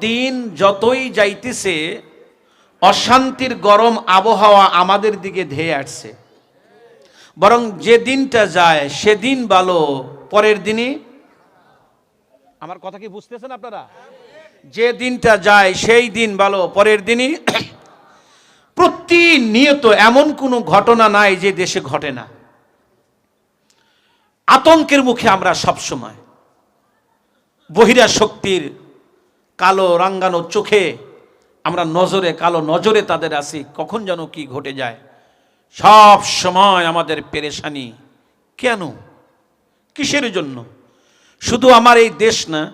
দিন যতই যাইতেছে, অশান্তির গরম আবহাওয়া আমাদের দিকে ধেয়ে আসছে। বরং যে দিনটা যায়, সেদিন ভালো, পরের দিনই। আমার কথা কি বুঝতেছেন আপনারা? যে দিনটা যায়, সেই দিন ভালো, পরের দিনই। প্রতিনিয়ত এমন কোনো ঘটনা নাই যে দেশে ঘটে না। আতঙ্কের মুখে আমরা সবসময়। বহিরা শক্তির কালো রাঙ্গানো চোখে, আমরা নজরে, কালো নজরে তাদের আসি কখন যেন কি ঘটে যায়। সব সময় আমাদের পেরেশানি। কেন? কিসের জন্য? শুধু আমার এই দেশ না,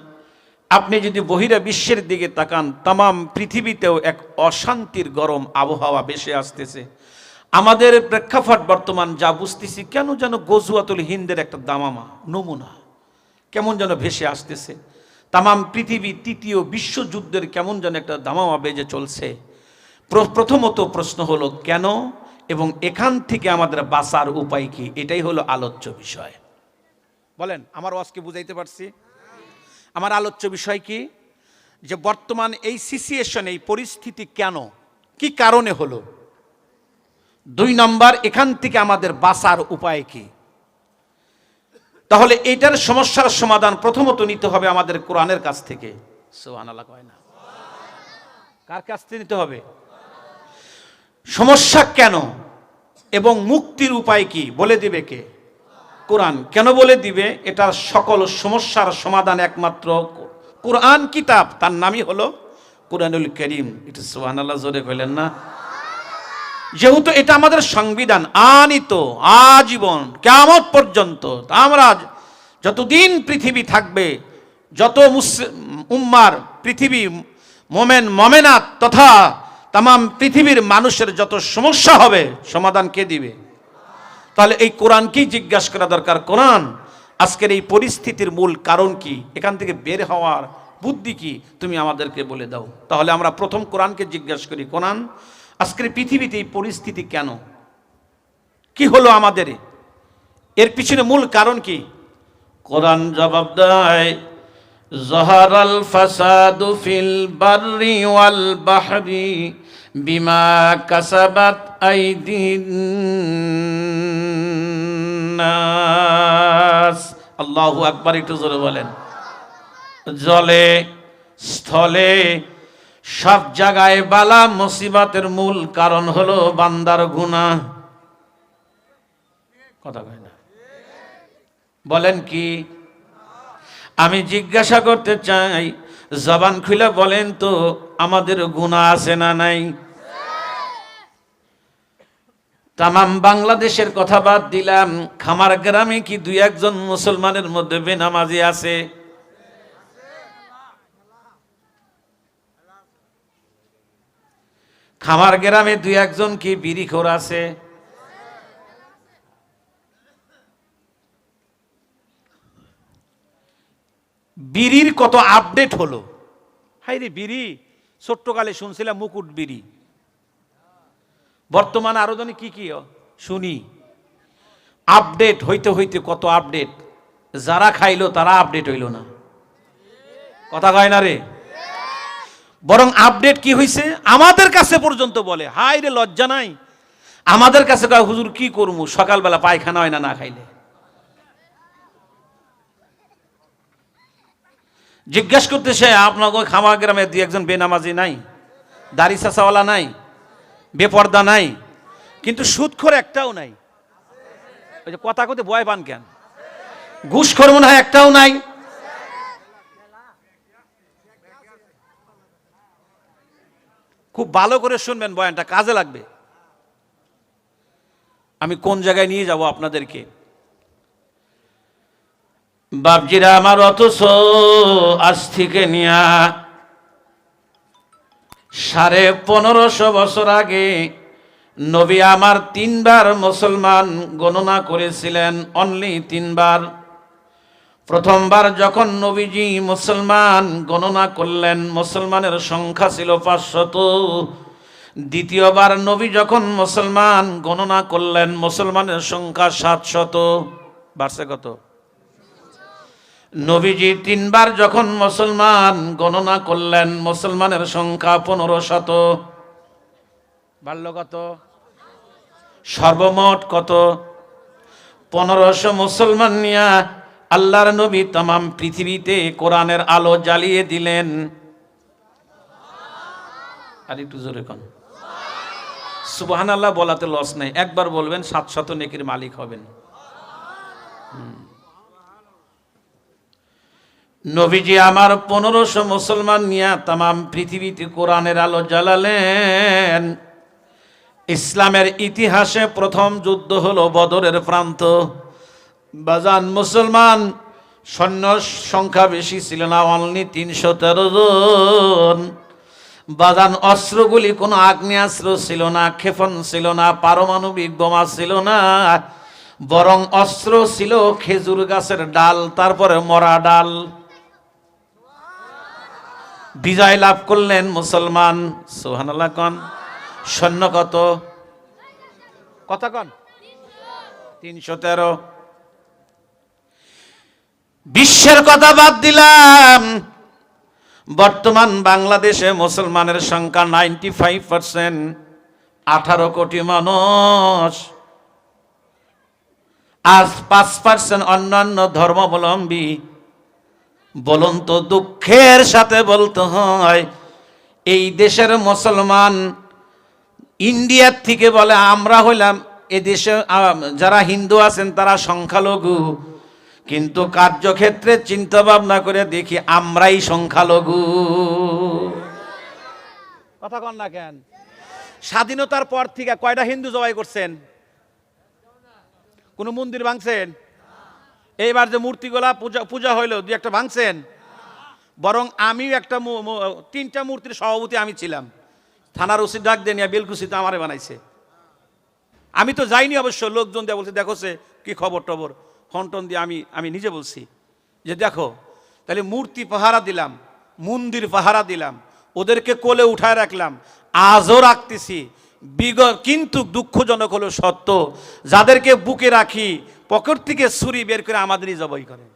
আপনি যদি বহিরা বিশ্বের দিকে তাকান, তামাম পৃথিবীতেও এক অশান্তির গরম আবহাওয়া বেশি আসতেছে। আমাদের প্রেক্ষাপট বর্তমান যা বুঝতেছি, কেন যেন গজুয়াতুল হিন্দের একটা দামামা, নমুনা, কেমন যেন ভেসে আসতেছে। তামাম পৃথিবী তৃতীয় বিশ্বযুদ্ধের কেমন যেন একটা দামামা বেজে চলছে। প্র- প্রথমত প্রশ্ন হলো, কেন? এবং এখান থেকে আমাদের বাঁচার উপায় কি? এটাই হলো আলোচ্য বিষয়। বলেন, আমার ওয়াজকে বুঝাইতে পারছি? আমার আলোচ্য বিষয় কি? যে বর্তমান এই সিচুয়েশন এই পরিস্থিতি কেন? কি কারণে হলো? দুই নম্বর, এখান থেকে আমাদের বাঁচার উপায় কি? তাহলে এটার সমস্যার সমাধান প্রথমত নিতে হবে আমাদের কোরআনের কাছ থেকে। কয় না। কার কাছ থেকে নিতে হবে? সমস্যা কেন এবং মুক্তির উপায় কি? বলে দিবে কে? কোরআন। কেন বলে দিবে? এটার সকল সমস্যার সমাধান একমাত্র কোরআন কিতাব। তার নামই হলো কোরআনুল করিম। এটা সোহান আল্লাহ জোরে কইলেন না? যেহেতু এটা আমাদের সংবিধান, আনিত, আজীবন কেমন পর্যন্ত। আমরা যতদিন পৃথিবী থাকবে, যত উম্মার পৃথিবী, মোমেন, মমেনাত তথা তামাম পৃথিবীর মানুষের যত সমস্যা হবে, সমাধান কে দিবে? তাহলে এই কোরআনকেই জিজ্ঞাসা করা দরকার? কোরআন, আজকের এই পরিস্থিতির মূল কারণ কি? এখান থেকে বের হওয়ার বুদ্ধি কি? তুমি আমাদেরকে বলে দাও। তাহলে আমরা প্রথম কোরআনকে জিজ্ঞাসা করি। কোরআন আজকের পৃথিবীতে এই পরিস্থিতি কেন? কি হলো আমাদের? এর পিছনে মূল কারণ কি? কোরআন জবাব দেয় জহারাল ফাসাদু ফিল বাররি ওয়াল বাহরি বিমা কাসাবাত আইদিন আল্লাহু আকবার একটু জোরে বলেন। জলে, স্থলে সব জায়গায় বালা মুসিবাতের মূল কারণ হলো বান্দার গুনাহ। কথা কয় না। বলেন কি? আমি জিজ্ঞাসা করতে চাই, জবান খুলে বলেন তো, আমাদের গুণা আছে না নাই? তামাম বাংলাদেশের কথা বাদ দিলাম, খামার গ্রামে কি দুই একজন মুসলমানের মধ্যে বেনামাজি আছে? খামার গ্রামে দুই একজন কি বিড়িখোর আছে? বিড়ির কত আপডেট হলো? হাই রে বিড়ি ছোট্টকালে শুনছিলাম মুকুট বিড়ি। বর্তমানে আরও জানি কি কি শুনি। আপডেট হইতে হইতে কত আপডেট? যারা খাইলো তারা আপডেট হইল না। কথা কয় না রে? বরং আপডেট কি হইছে? আমাদের কাছে পর্যন্ত বলে হাই রে, লজ্জা নাই। আমাদের কাছে কয়, হুজুর, কি করব? সকালবেলা পায়খানা হয় না না খাইলে? জিজ্ঞেস করতেছে আপনাকে খামা গ্রামে দুই একজন বেনামাজি নাই, দাড়ি চাষাওয়ালা নাই, বেপর্দা নাই, কিন্তু সুদখোর একটাও নাই। ওই যে কথা কথা বয় পান কেন? ঘুষখোর মনে হয় একটাও নাই। খুব ভালো করে শুনবেন বয়ানটা, কাজে লাগবে। আমি কোন জায়গায় নিয়ে যাব আপনাদেরকে? বাপজিরা আমার অথচ আজ থেকে নিয়া সাড়ে পনেরোশো বছর আগে নবী আমার তিনবার মুসলমান গণনা করেছিলেন অনলি তিনবার। প্রথমবার যখন নবীজি মুসলমান গণনা করলেন, মুসলমানের সংখ্যা ছিল পাঁচশত। দ্বিতীয়বার নবী যখন মুসলমান গণনা করলেন, মুসলমানের সংখ্যা সাতশত। বাড়ছে কত? নবীজি তিনবার যখন মুসলমান গণনা করলেন, মুসলমানের সংখ্যা পনেরো শত বাড়ল কত? সর্বমোট কত? পনেরোশো মুসলমান নিয়া আল্লাহর নবী তামাম পৃথিবীতে কোরআনের আলো জ্বালিয়ে দিলেন। আর একটু জোরে কন। সুবাহান আল্লাহ বলাতে লস নেই। একবার বলবেন সাতশত নেকির মালিক হবেন। নবীজি আমার পনেরোশো মুসলমান নিয়ে তামাম পৃথিবীতে কোরআনের আলো জ্বালালেন। ইসলামের ইতিহাসে প্রথম যুদ্ধ হলো বদরের প্রান্ত। বাজান মুসলমান সৈন্য সংখ্যা বেশি ছিল না অনলি তিনশো তেরো জন। বাজান অস্ত্রগুলি কোনো আগ্নেয়াস্ত্র ছিল না ক্ষেপণ ছিল না পারমাণবিক বোমা ছিল না বরং অস্ত্র ছিল খেজুর গাছের ডাল তারপরে মরা ডাল। বিজয় লাভ করলেন মুসলমান সোহানাল্লাহ কন। সৈন্য কত? কত কন। তিনশো তেরো। বিশ্বের কথা বাদ দিলাম। বর্তমান বাংলাদেশে মুসলমানের সংখ্যা নাইনটি ফাইভ পার্সেন্ট আঠারো কোটি মানুষ। আজ পাঁচ পার্সেন্ট অন্যান্য ধর্মাবলম্বী, বলুন তো দুঃখের সাথে বলতে হয়, এই দেশের মুসলমান ইন্ডিয়ার থেকে বলে আমরা হইলাম, এ দেশে যারা হিন্দু আছেন তারা সংখ্যালঘু। কিন্তু কার্যক্ষেত্রে চিন্তা ভাবনা করে দেখি আমরাই সংখ্যালঘু। কথা কন না কেন? স্বাধীনতার পর থেকে কয়টা হিন্দু জবাই করছেন? কোন মন্দির ভাঙছেন? এইবার যে মূর্তিগুলা পূজা পূজা হইল, দুই একটা ভাঙছেন? বরং আমিও একটা তিনটা মূর্তির সভাপতি আমি ছিলাম। থানার ওসি ডাক দেনিয়া বেলকুসিতে আমারে বানাইছে। আমি তো যাইনি অবশ্য, লোকজন দিয়ে বলছে, দেখো সে কি খবর টবর। ফন্টন দিয়ে আমি আমি নিজে বলছি যে দেখো, তাহলে মূর্তি পাহারা দিলাম, মন্দির পাহারা দিলাম, ওদেরকে কোলে উঠায় রাখলাম, আজও রাখতেছি। বিগত কিন্তু দুঃখজনক হলো সত্য, যাদেরকে বুকে রাখি, পকেট থেকে ছুরি বের করে আমাদেরই জবাই করে।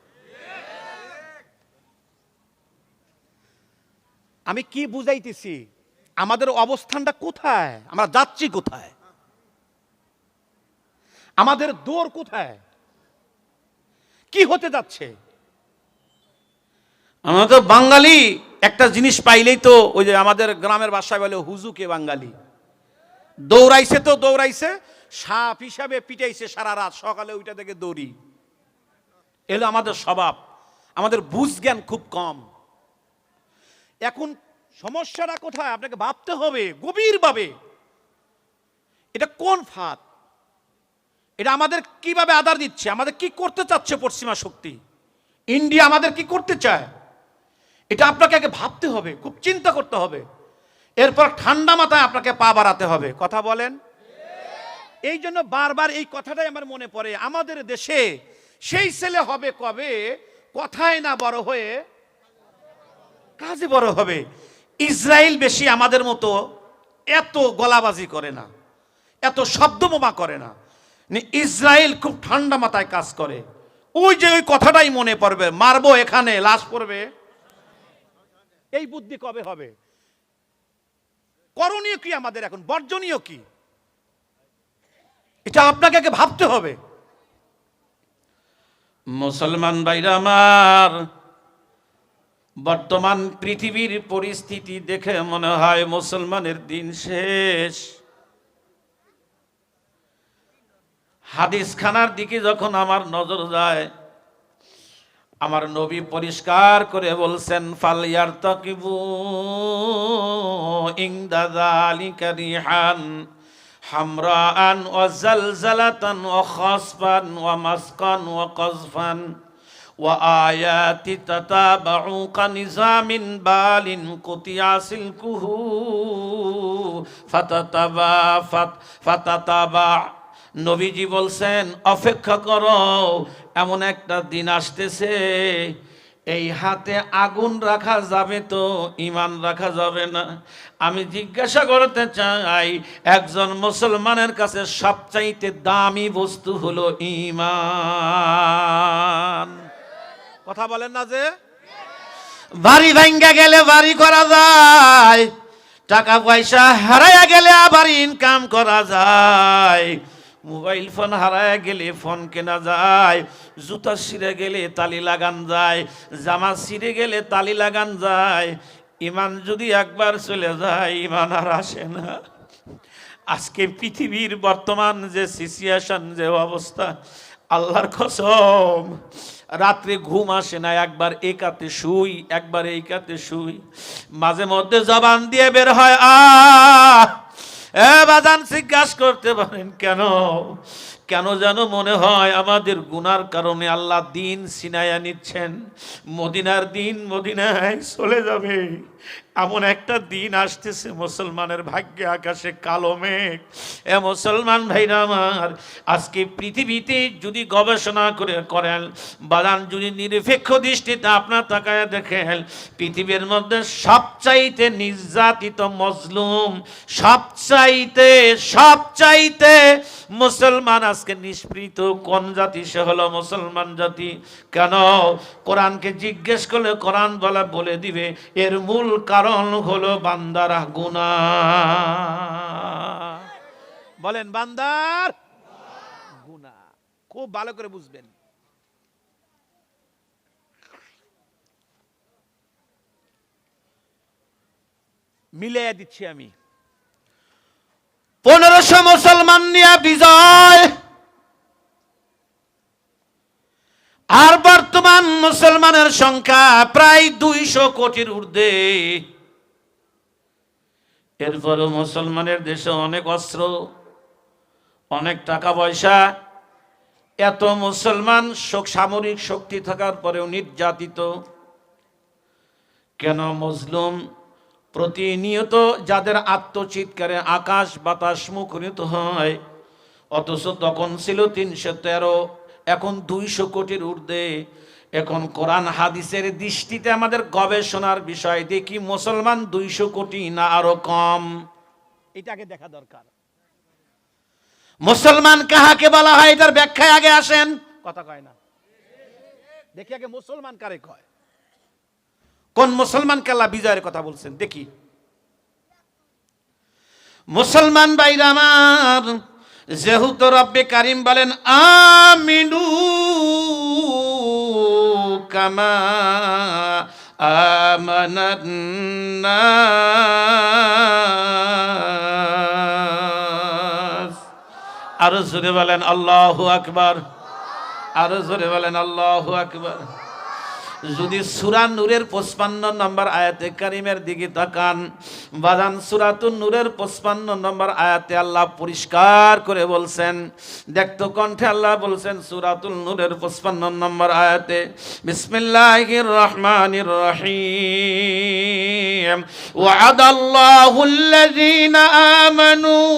আমি কি বুঝাইতেছি? আমাদের অবস্থানটা কোথায়? আমরা যাচ্ছি কোথায়? আমাদের দৌড় কোথায়? কি হতে যাচ্ছে? আমরা তো বাঙালি, একটা জিনিস পাইলেই তো ওই যে আমাদের গ্রামের বাসায় বলে হুজুকে বাঙালি? দৌড়াইছে তো দৌড়াইছে, সাপ হিসাবে পিটাইছে সারা রাত, সকালে ওইটা থেকে দৌড়ি। এলো আমাদের স্বভাব, আমাদের বুঝ জ্ঞান খুব কম। এখন সমস্যাটা কোথায়? আপনাকে ভাবতে হবে, গভীরভাবে। এটা কোন ফাঁদ? এটা আমাদের কীভাবে আধার দিচ্ছে? আমাদের কি করতে চাচ্ছে পশ্চিমা শক্তি? ইন্ডিয়া আমাদের কি করতে চায়? এটা আপনাকে আগে ভাবতে হবে, খুব চিন্তা করতে হবে। এরপর ঠান্ডা মাথায় আপনাকে পা বাড়াতে হবে। কথা বলেন? এই জন্য বারবার এই কথাটাই আমার মনে পড়ে। আমাদের দেশে সেই ছেলে হবে কবে? কথায় না বড় হয়ে কাজে বড় হবে। ইসরায়েল বেশি আমাদের মতো এত গলাবাজি করে না, এত শব্দবোমা করে না নি। ইসরায়েল খুব ঠান্ডা মাথায় কাজ করে। ওই যে ওই কথাটাই মনে পড়বে, মারবো এখানে, লাশ পড়বে। এই বুদ্ধি কবে হবে? করণীয় কি আমাদের এখন? বর্জনীয় কি? এটা আপনাকে আগে ভাবতে হবে। মুসলমান ভাইরা আমার, বর্তমান পৃথিবীর পরিস্থিতি দেখে মনে হয় মুসলমানের দিন শেষ। হাদিস খানার দিকে যখন আমার নজর যায় আমার নবী পরিষ্কার করে বলছেন ফালিয়ার তকিবু ইংদাদালিকা রিহান হামরান ও জালজালাতান ও খসফান ও মাসকান ও কজফান وآيات تتابع كنظام بال قطع سلكه فتتبع فت- فتتبع নবীজি বলছেন, অপেক্ষা করো, এমন একটা দিন আসতেছে, এই হাতে আগুন রাখা যাবে তো, ইমান রাখা যাবে না। আমি জিজ্ঞাসা করতে চাই, একজন মুসলমানের কাছে সবচাইতে দামি বস্তু হলো ইমান। কথা বলেন না যে। বাড়ি ভাঙ্গা গেলে বাড়ি করা যায়, টাকা পয়সা হারাইয়া গেলে আবার ইনকাম করা যায়। মোবাইল ফোন হারায় গেলে ফোন কেনা যায়, জুতা ছিঁড়ে গেলে তালি লাগান যায়, জামা ছিঁড়ে গেলে তালি লাগান যায়। ইমান যদি একবার চলে যায়, ইমান আর আসে না। আজকে পৃথিবীর বর্তমান যে সিচুয়েশন যে অবস্থা, আল্লাহর কসম, রাত্রে ঘুম আসে না, একবার এই কাতে শুই, একবার এই কাতে শুই। মাঝে মধ্যে জবান দিয়ে বের হয় আ এ বাজান জিজ্ঞাসা করতে পারেন, কেন? কেন যেন মনে হয় আমাদের গুনার কারণে আল্লাহ দিন সিনায়া নিচ্ছেন, মদিনার দিন মদিনায় চলে যাবে। এমন একটা দিন আসতেছে, মুসলমানের ভাগ্যে আকাশে কালো মেঘ। এ মুসলমান ভাইরা আমার, আজকে পৃথিবীতে যদি গবেষণা করে করেন, বাদান যদি নিরপেক্ষ দৃষ্টিতে আপনার তাকায় দেখেন, পৃথিবীর মধ্যে সবচাইতে নির্যাতিত মজলুম, সবচাইতে সবচাইতে মুসলমান আজকে নিষ্পৃত কোন জাতি? সে হলো মুসলমান জাতি। কেন? কোরআনকে জিজ্ঞেস করলে কোরআন বলা, বলে দিবে, এর মূল কারণ হলো বান্দারা গুনা বলেন, বান্দার গুনা খুব ভালো করে বুঝবেন। মিলিয়ে দিচ্ছি আমি। পনেরোশো মুসলমান নিয়ে বিজয় আর বর্তমান মুসলমানের সংখ্যা প্রায় দুইশো কোটির ঊর্ধ্বে। এরপরও মুসলমানের দেশে অনেক অস্ত্র, অনেক টাকা পয়সা এত মুসলমান সামরিক শক্তি থাকার পরেও নির্যাতিত। কেন মজলুম? প্রতিনিয়ত যাদের আত্মচিৎকারে আকাশ বাতাস মুখরিত হয়, অথচ তখন ছিল তিনশো তেরো এখন দুইশো কোটির ঊর্ধ্বে। এখন কোরআন হাদিসের দৃষ্টিতে আমাদের গবেষণার বিষয়, দেখি মুসলমান দুইশো কোটি না আরও কম? এটাকে দেখা দরকার। মুসলমান কাহাকে বলা হয়? এটার ব্যাখ্যায় আগে আসেন। কথা কয় না। দেখি আগে মুসলমান কারে কয়। কোন মুসলমান আল্লাহ বিজয়ের কথা বলছেন? দেখি। মুসলমান বাইরা আমার যেহেতু রব্বে কারিম বলেন, আমিনু কামা আরও জোরে বলেন, আল্লাহু আকবার। আরও জোরে বলেন, আল্লাহু আকবার। যদি সুরা নূরের পঁচপান্ন নম্বর আয়াতে কারিমের দিকে তাকান বাজান সুরাতুন নূরের পঁচপান্ন নম্বর আয়াতে আল্লাহ পরিষ্কার করে বলছেন দেখতো কণ্ঠে আল্লাহ বলছেন সুরাতুল নূরের পঁচপান্ন নম্বর আয়াতে বিসমিল্লাহির রহমানির রহিম وعد الله الذين آمنوا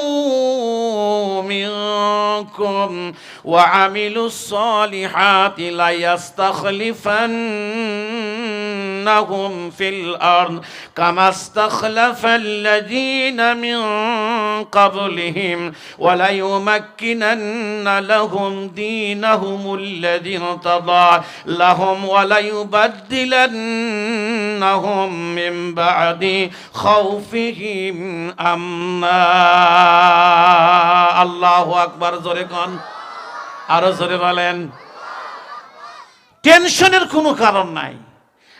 منكم وعملوا الصالحات ليستخلفنهم في الأرض كما استخلف الذين من قبلهم وليمكنن لهم دينهم الذي ارتضى لهم وليبدلنهم من بعد خوفهم أما. الله أكبر زوركم আরও জোরে বলেন। টেনশনের কোনো কারণ নাই।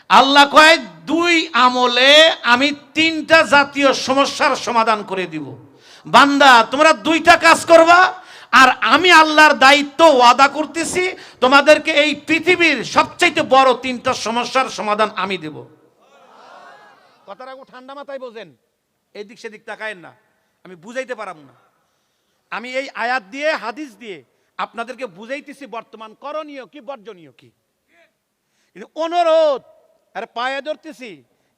আল্লাহ কয়, দুই আমলে আমি তিনটা জাতীয় সমস্যার সমাধান করে দিব। বান্দা, তোমরা দুইটা কাজ করবা, আর আমি আল্লাহর দায়িত্ব ওয়াদা করতেছি, তোমাদেরকে এই পৃথিবীর সবচাইতে বড় তিনটা সমস্যার সমাধান আমি দেব। কথাটা ঠান্ডা মাথায় বোঝেন, এদিক সেদিক তাকায়েন না, আমি বুঝাইতে পারাম না। আমি এই আয়াত দিয়ে, হাদিস দিয়ে আপনাদেরকে বুঝাইতেছি বর্তমান করণীয় কি, বর্জনীয় কি। কিন্তু অনুরোধ, আর পায়ে ধরতেছি,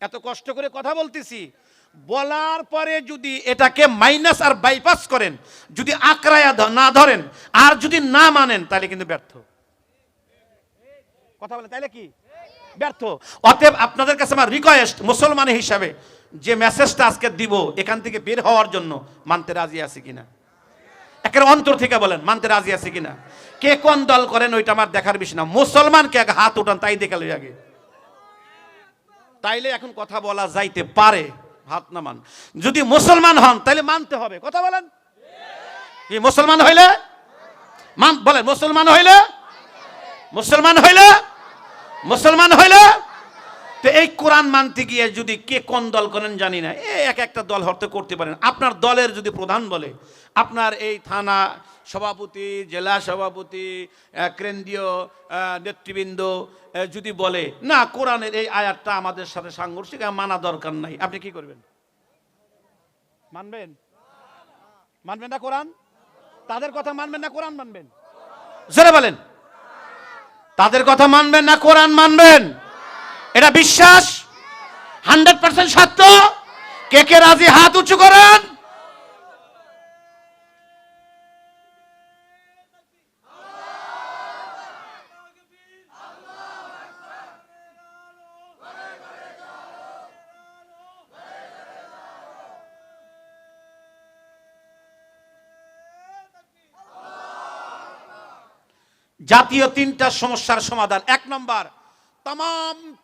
এত কষ্ট করে কথা বলতেছি। বলার পরে যদি এটাকে মাইনাস আর বাইপাস করেন, যদি আক্রায়া না ধরেন, আর যদি না মানেন, তাহলে কিন্তু ব্যর্থ। কথা বলে তাহলে কি? ব্যর্থ। অতএব আপনাদের কাছে আমার রিকোয়েস্ট মুসলমান হিসাবে যে মেসেজটা আজকে দিব, এখান থেকে বের হওয়ার জন্য মানতে রাজি আছে কিনা? একের অন্তর থেকে বলেন, মানতে রাজি আছে কিনা? কে কোন দল করেন ওইটা আমার দেখার বিষয় না। মুসলমানকে এক হাত উঠান, তাই দেখে লই আগে। তাইলে এখন কথা বলা যাইতে পারে, হাত না মান। যদি মুসলমান হন তাহলে মানতে হবে। কথা বলেন। কি, মুসলমান হইলে? মান, বলেন, মুসলমান হইলে? মুসলমান হইলে? মুসলমান হইলে? তো এই কোরআন মানতে গিয়ে যদি কে কোন দল করেন জানি না। এ এক একটা দল হরতে করতে পারেন। আপনার দলের যদি প্রধান বলে, আপনার এই থানা সভাপতি, জেলা সভাপতি কেন্দ্রীয় নেতৃবৃন্দ যদি বলে, না, কোরআনের এই আয়াতটা আমাদের সাথে সাংঘর্ষিক মানা দরকার নাই। আপনি কি করবেন? মানবেন? মানবেন না কোরআন? তাদের কথা মানবেন না কোরআন মানবেন? জোরে বলেন। তাদের কথা মানবেন না কোরআন মানবেন? এটা বিশ্বাস? হান্ড্রেড পার্সেন্ট সত্য? কে কে রাজি? হাত উঁচু করেন। জাতীয় তিনটা সমস্যার সমাধান। এক নম্বর তাম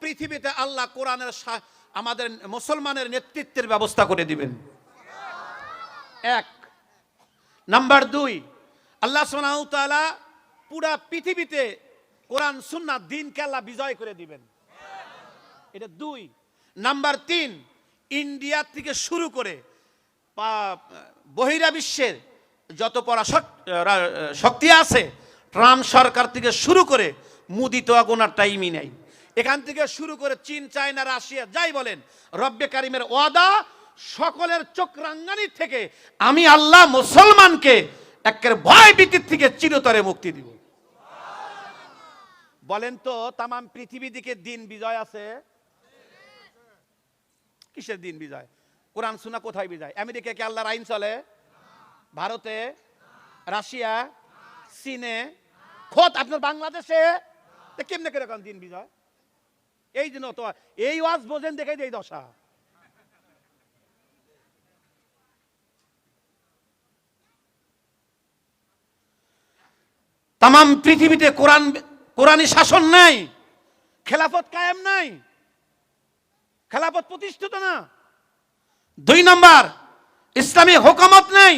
পৃথিবীতে আল্লাহ কোরআনের আমাদের মুসলমানের নেতৃত্বের ব্যবস্থা করে দিবেন। এক। নাম্বার দুই, আল্লাহ সোনাউ তাআলা পুরা পৃথিবীতে কোরআন সুন্না দিনকে আল্লাহ বিজয় করে দিবেন। এটা দুই। নাম্বার তিন, ইন্ডিয়া থেকে শুরু করে বহিরা বিশ্বের যত পড়া শক্তি আছে, ট্রাম্প সরকার থেকে শুরু করে মুদি তো গোনার টাইমই নেই। এখান থেকে শুরু করে চীন, চায়না, রাশিয়া, যাই বলেন, রব্বে কারিমের ওয়াদা সকলের চোখ রাঙ্গানি থেকে আমি আল্লাহ মুসলমানকে একের ভয় ভীতির থেকে চিরতরে মুক্তি দিব। বলেন তো তাম পৃথিবী দিকে দিন বিজয় আছে? কিসের দিন বিজয়? কোরআন শোনা কোথায় বিজয়? আমেরিকা কি আল্লাহর আইন চলে? ভারতে? রাশিয়া? চীনে? খোদ আপনার বাংলাদেশে? কেমনে করে কোন দিন বিজয়? এই দিন তো এই ওয়াজ বোঝেন দেখে এই দশা। তাম পৃথিবীতে কোরআন কোরআনী শাসন নাই, খেলাফত কায়েম নাই, খেলাফত প্রতিষ্ঠিত না। দুই নম্বর, ইসলামী হুকুমত নাই।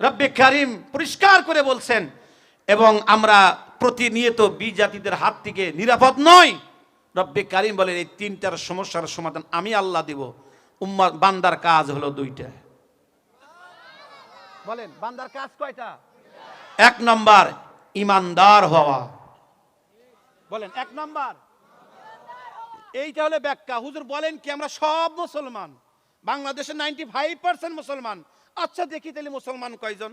রব্বে কারিম পরিষ্কার করে বলছেন, এবং আমরা প্রতিনিয়ত বিজাতিদের হাত থেকে নিরাপদ নয় রব্বে কারিম বলেন এই তিনটার সমস্যার সমাধান আমি আল্লাহ দিব। উম্মা বান্দার কাজ হলো দুইটা। বলেন বান্দার কাজ কয়টা? এক নম্বর ইমানদার হওয়া। বলেন এক নম্বর। এইটা হলো ব্যাখ্যা। হুজুর বলেন কি আমরা সব মুসলমান। বাংলাদেশের নাইনটি ফাইভ পার্সেন্ট মুসলমান। আচ্ছা দেখি তাহলে মুসলমান কয়জন?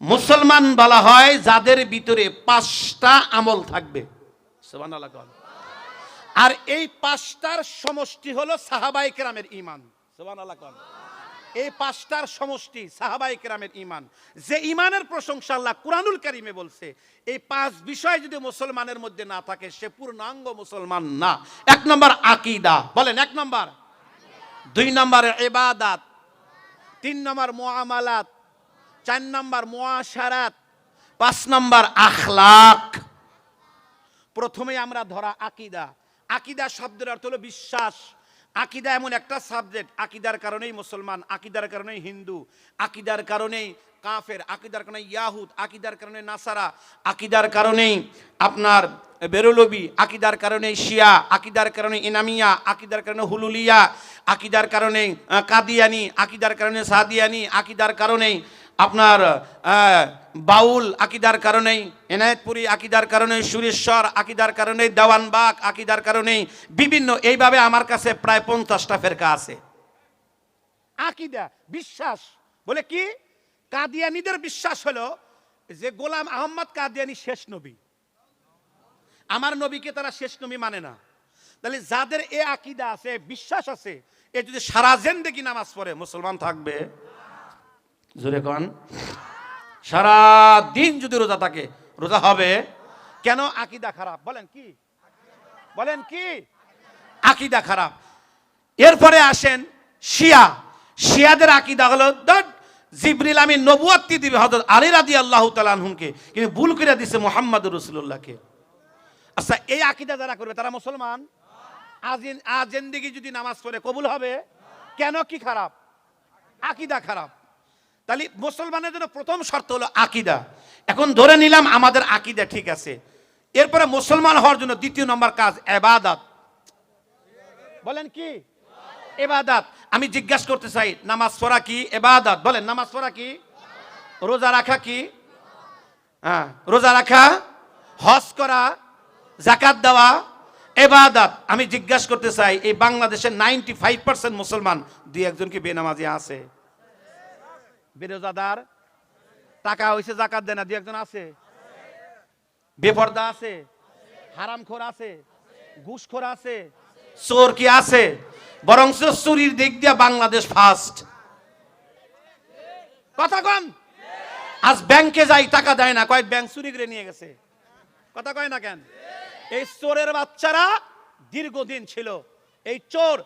মুসলমান বলা হয় যাদের ভিতরে পাঁচটা আমল থাকবে। কন। আর এই পাঁচটার সমষ্টি হলো সাহাবাই কেরামের ইমান এই পাঁচটার সমষ্টি সাহাবাই কেরামের ইমান যে ইমানের প্রশংসা আল্লাহ কুরআনুল কারিমে বলছে, এই পাঁচ বিষয় যদি মুসলমানের মধ্যে না থাকে, সে পূর্ণাঙ্গ মুসলমান না। এক নম্বর আকিদা। বলেন এক নম্বর। দুই নম্বর এবাদাত তিন নম্বর মুআমালাত। চার নম্বর মুআশারাত। পাঁচ নম্বর আখলাক। প্রথমে আমরা ধরা আকিদা। আকিদা শব্দের অর্থ হলো বিশ্বাস আকিদা এমন একটা সাবজেক্ট আকিদার কারণেই মুসলমান আকিদার কারণেই হিন্দু আকিদার কারণেই কাফের আকিদার কারণে ইয়াহুদ আকিদার কারণে নাসারা আকিদার কারণেই আপনার বেরোলবি আকিদার কারণে শিয়া আকিদার কারণে ইনামিয়া আকিদার কারণে হুলুলিয়া আকিদার কারণে কাদিয়ানি আকিদার কারণে সাদিয়ানি আকিদার কারণেই আপনার বাউল আকিদার কারণেই, এনায়েতপুরি আকিদার কারণে সুরেশ্বর আকিদার কারণে দেওয়ানবাগ আকিদার কারণেই, বিভিন্ন, এইভাবে আমার কাছে প্রায় পঞ্চাশটা ফেরকা আছে। আকিদা, বিশ্বাস। বলে কি? কাদিয়ানিদের বিশ্বাস হলো যে গোলাম আহম্মদ কাদিয়ানি শেষ নবী। আমার নবীকে তারা শেষ নবী মানে না। তাহলে যাদের এ আকিদা আছে বিশ্বাস আছে, এ যদি সারা জেন্দেগি নামাজ পড়ে, মুসলমান থাকবে জোরে কন। সারা দিন যদি রোজা থাকে রোজা হবে। কেন আকিদা খারাপ? বলেন কি? বলেন কি? আকিদা খারাপ। এরপরে আসেন শিয়া। শিয়াদের আকিদা হলো "ধ্যাৎ, জিবরিল আমি নবুয়াত্তি দিবে হজরত আলী রাদি আল্লাহ তালানহুমকে কিন্তু ভুল করে দিছে মোহাম্মদ রসুল্লাহকে আচ্ছা এই আকিদা যারা করবে তারা মুসলমান? আজ আজ জিন্দিগি যদি নামাজ পড়ে কবুল হবে? কেন কি খারাপ? আকিদা খারাপ। তাহলে মুসলমানের জন্য প্রথম শর্ত হলো আকিদা। এখন ধরে নিলাম আমাদের আকিদা ঠিক আছে। এরপরে মুসলমান হওয়ার জন্য দ্বিতীয় নম্বর কাজ এবাদাত। বলেন কি? এবাদাত। আমি জিজ্ঞাসা করতে চাই, নামাজ পড়া কি এবাদাত? বলেন, নামাজ পড়া কি? রোজা রাখা কি? হ্যাঁ রোজা রাখা, হজ করা জাকাত দেওয়া, এবাদাত। আমি জিজ্ঞাসা করতে চাই, এই বাংলাদেশের নাইনটি ফাইভ পার্সেন্ট মুসলমান, দুই একজন কি বেনামাজি আছে। বেরোজাদার, টাকা হয়েছে জাকাত দেয় না, দুই একজন আছে? বেপর্দা আছে? হারামখোর আছে? ঘুষখোর আছে? চোর কি আছে? বরং চুরির দিক দিয়ে বাংলাদেশ ফার্স্ট কথা কন। আজ ব্যাংকে যাই, টাকা দেয় না, কয়েক ব্যাংক চুরি করে নিয়ে গেছে। কথা কয় না কেন? এই চোরের বাচ্চারা দীর্ঘদিন ছিল। এই চোর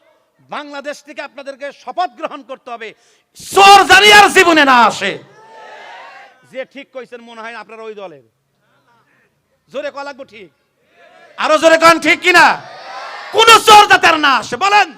বাংলাদেশ থেকে আপনাদেরকে শপথ গ্রহণ করতে হবে। চোর জানি আর জীবনে না আসে। যে ঠিক কইছেন মনে হয় আপনারা ওই দলের। জোরে কয়া ঠিক? আরও জোরে কন ঠিক কিনা? কোন চোর যাতে আর না আসে, বলেন।